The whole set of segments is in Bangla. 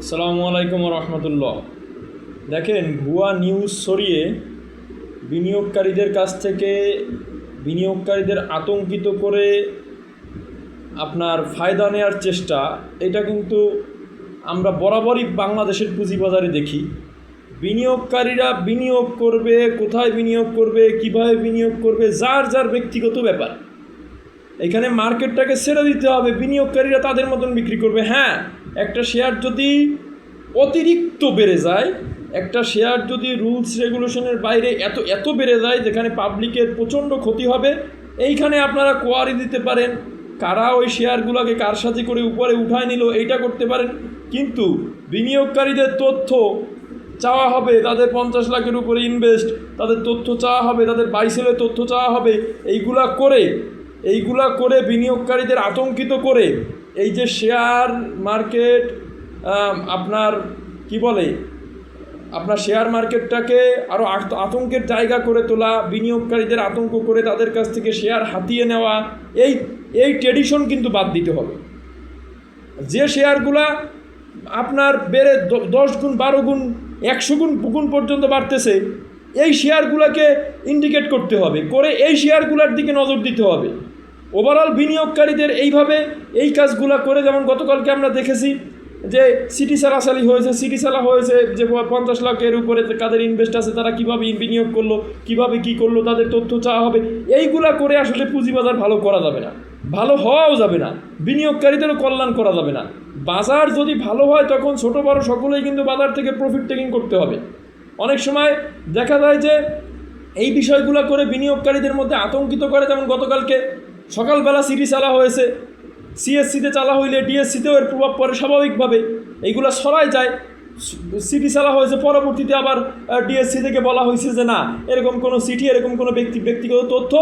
আসসালামু আলাইকুম রহমতুল্লাহ। দেখেন, ভুয়া নিউজ সরিয়ে বিনিয়োগকারীদের কাছ থেকে বিনিয়োগকারীদের আতঙ্কিত করে আপনার ফায়দা নেওয়ার চেষ্টা, এটা কিন্তু আমরা বরাবরই বাংলাদেশের পুঁজিবাজারে দেখি। বিনিয়োগকারীরা বিনিয়োগ করবে, কোথায় বিনিয়োগ করবে, কীভাবে বিনিয়োগ করবে, যার যার ব্যক্তিগত ব্যাপার। এখানে মার্কেটটাকে ছেড়ে দিতে হবে, বিনিয়োগকারীরা তাদের মতন বিক্রি করবে। হ্যাঁ একটা শেয়ার যদি অতিরিক্ত বেড়ে যায়, একটা শেয়ার যদি রুলস, রেগুলেশনের বাইরে এত এত বেড়ে যায় যেখানে পাবলিকের প্রচণ্ড ক্ষতি হবে, এইখানে আপনারা কোয়ারি দিতে পারেন। কারা ওই শেয়ারগুলোকে কারসাজি করে উপরে উঠায় নিল, এইটা করতে পারেন। কিন্তু বিনিয়োগকারীদের তথ্য চাওয়া হবে, তাদের পঞ্চাশ লাখের উপরে ইনভেস্ট তাদের তথ্য চাওয়া হবে, তাদের বাইসেলের তথ্য চাওয়া হবে, এইগুলা করে এইগুলা করে বিনিয়োগকারীদের আতঙ্কিত করে এই যে শেয়ার মার্কেট আপনার কি বলে, আপনার শেয়ার মার্কেটটাকে আরও আতঙ্কের জায়গা করে তোলা, বিনিয়োগকারীদের আতঙ্ক করে তাদের কাছ থেকে শেয়ার হাতিয়ে নেওয়া, এই এই ট্রেডিশন কিন্তু বাদ দিতে হবে। যে শেয়ারগুলা আপনার বেড়ে দশ গুণ, বারো গুণ, একশো গুণ গুণ পর্যন্ত বাড়তেছে, এই শেয়ারগুলোকে ইন্ডিকেট করতে হবে, করে এই শেয়ারগুলোর দিকে নজর দিতে হবে। ওভারঅল বিনিয়োগকারীদের এইভাবে এই কাজগুলো করে যেমন গতকালকে আমরা দেখেছি যে সিটি সালাসালি হয়েছে, সিটি সালা হয়েছে যে পঞ্চাশ লাখের উপরে কাদের ইনভেস্ট আছে, তারা কীভাবে বিনিয়োগ করল, কীভাবে কি করল, তাদের তথ্য চাওয়া হবে, এইগুলা করে আসলে পুঁজিবাজার ভালো করা যাবে না। ভালো হওয়াও যাবে না। বিনিয়োগকারীদেরও কল্যাণ করা যাবে না। বাজার যদি ভালো হয়, তখন ছোট বড় সকলেই কিন্তু বাজার থেকে প্রফিট টেকিং করতে হবে। অনেক সময় দেখা যায় যে এই বিষয়গুলো করে বিনিয়োগকারীদের মধ্যে আতঙ্কিত করে, যেমন গতকালকে সকালবেলা সিটি চালা হয়েছে সিএসসিতে চালা হইলে ডিএসসিতেও এর প্রভাব পড়ে স্বাভাবিকভাবে। এইগুলো সরাই যায় সিটি চালা হয়েছে, পরবর্তীতে আবার ডিএসসি থেকে বলা হয়েছে যে না, এরকম কোনো সিটি, এরকম কোনো ব্যক্তি ব্যক্তিগত তথ্য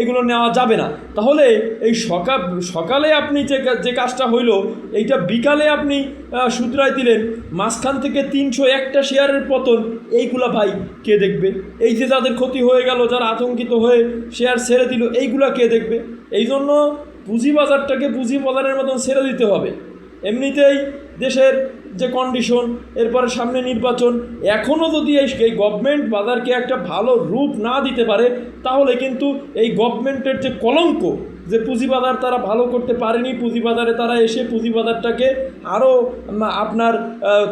এগুলো নেওয়া যাবে না। তাহলে এই সকাল সকালে আপনি যে যে কাজটা হইল, এইটা বিকালে আপনি শুধরাই দিলেন, মাঝখান থেকে তিনশো একটা শেয়ারের পতন, এইগুলা ভাই কে দেখবে? এই যে যাদের ক্ষতি হয়ে গেল, যারা আতঙ্কিত হয়ে শেয়ার ছেড়ে দিল, এইগুলা কে দেখবে? এই জন্য পুঁজিবাজারটাকে পুঁজিবাজারের মতন ছেড়ে দিতে হবে। এমনিতেই দেশের যে কন্ডিশন এরপরে সামনে নির্বাচন এখনও যদি এই গভর্নমেন্ট বাজারকে একটা ভালো রূপ না দিতে পারে, তাহলে কিন্তু এই গভর্নমেন্টের যে কলঙ্ক যে পুঁজিবাজার তারা ভালো করতে পারেনি, পুঁজিবাজারে তারা এসে পুঁজিবাজারটাকে আরও আপনার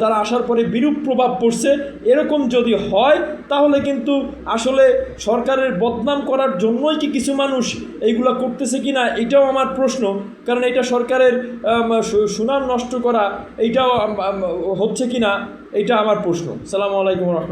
তারা আসার পরে বিরূপ প্রভাব পড়ছে। এরকম যদি হয়, তাহলে কিন্তু আসলে সরকারের বদনাম করার জন্যই কি কিছু মানুষ এইগুলো করতেছে কি না এটাও আমার প্রশ্ন। কারণ এটা সরকারের সুনাম নষ্ট করা, এইটাও হচ্ছে কি না এটা আমার প্রশ্ন। সালামু আলাইকুম রহমান